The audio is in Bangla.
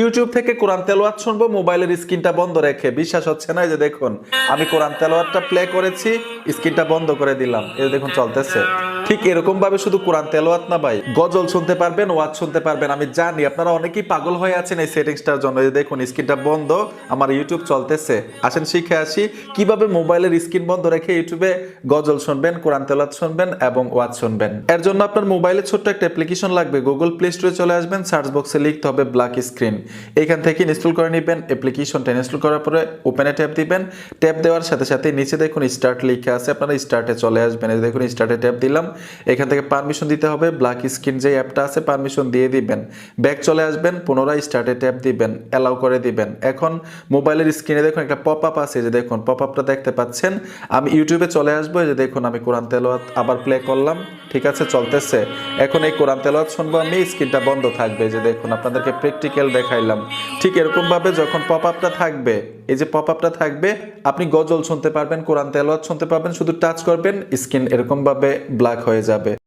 ইউটিউব থেকে কোরআন তেলোয়াত শুনব, মোবাইলের স্ক্রিনটা বন্ধ রেখে। বিশ্বাস হচ্ছে না যে দেখুন, আমি কোরআন তেলোয়াতটা প্লে করেছি, স্ক্রিনটা বন্ধ করে দিলাম। এই দেখুন, চলতেছে। ঠিক এরকম ভাবে শুধু কোরআন তেলোয়াত না ভাই, গজল শুনতে পারবেন, ওয়াজ শুনতে পারবেন, আমি জানি আপনারা অনেকেই পাগল হয়ে আছেন এই সেটিংসটার জন্য। দেখুন, স্ক্রিনটা বন্ধ, আমার ইউটিউব চলতেছে। আসেন, শিখে আসি, কীভাবে মোবাইলের স্ক্রিন বন্ধ রেখে ইউটিউবে গজল শুনবেন, কোরআন তেলাত শুনবেন এবং ওয়াজ শুনবেন। এর জন্য আপনার মোবাইলে ছোট্ট একটা অ্যাপ্লিকেশন লাগবে গুগল প্লে স্টোরে চলে আসবেন সার্চ বক্সে লিখতে হবে ব্ল্যাক স্ক্রিন এখান থেকে ইনস্টল করে নেবেন অ্যাপ্লিকেশনটা ইনস্টল করার পরে ওপেনে ট্যাপ দিবেন। ট্যাপ দেওয়ার সাথে সাথে নিচে দেখুন স্টার্ট লিখে আছে, আপনারা স্টার্টে চলে আসবেন। দেখুন স্টার্টে ট্যাপ দিলাম। এখান থেকে পারমিশন দিতে হবে। ব্ল্যাক স্ক্রিন যে অ্যাপটা আছে পারমিশন দিয়ে দিবেন। ব্যাক চলে আসবেন, পুনরায় স্টার্টে ট্যাপ দিবেন অ্যালাউ করে দিবেন। এখন মোবাইলের স্ক্রিনে দেখুন একটা পপ আপ আছে যে দেখুন পপ আপটা দেখতে পাচ্ছেন। আমি ইউটিউবে চলে আসব যে দেখুন, আমি কোরআন তেলাওয়াত আবার প্লে করলাম। ঠিক আছে, চলতেছে। এখন এই কোরআন তেলাওয়াত শুনব আমি স্ক্রিনটা বন্ধ থাকবে যে দেখুন, আপনাদেরকে প্র্যাকটিক্যাল দেখাইলাম। ঠিক এরকম ভাবে যখন পপ আপটা থাকবে এই যে পপ আপটা থাকবে, আপনি গজল শুনতে পারবেন, কোরআন তেলোয়াত শুনতে পারবেন, শুধু টাচ করবেন স্ক্রিন এরকমভাবে ব্ল্যাক হয়ে যাবে।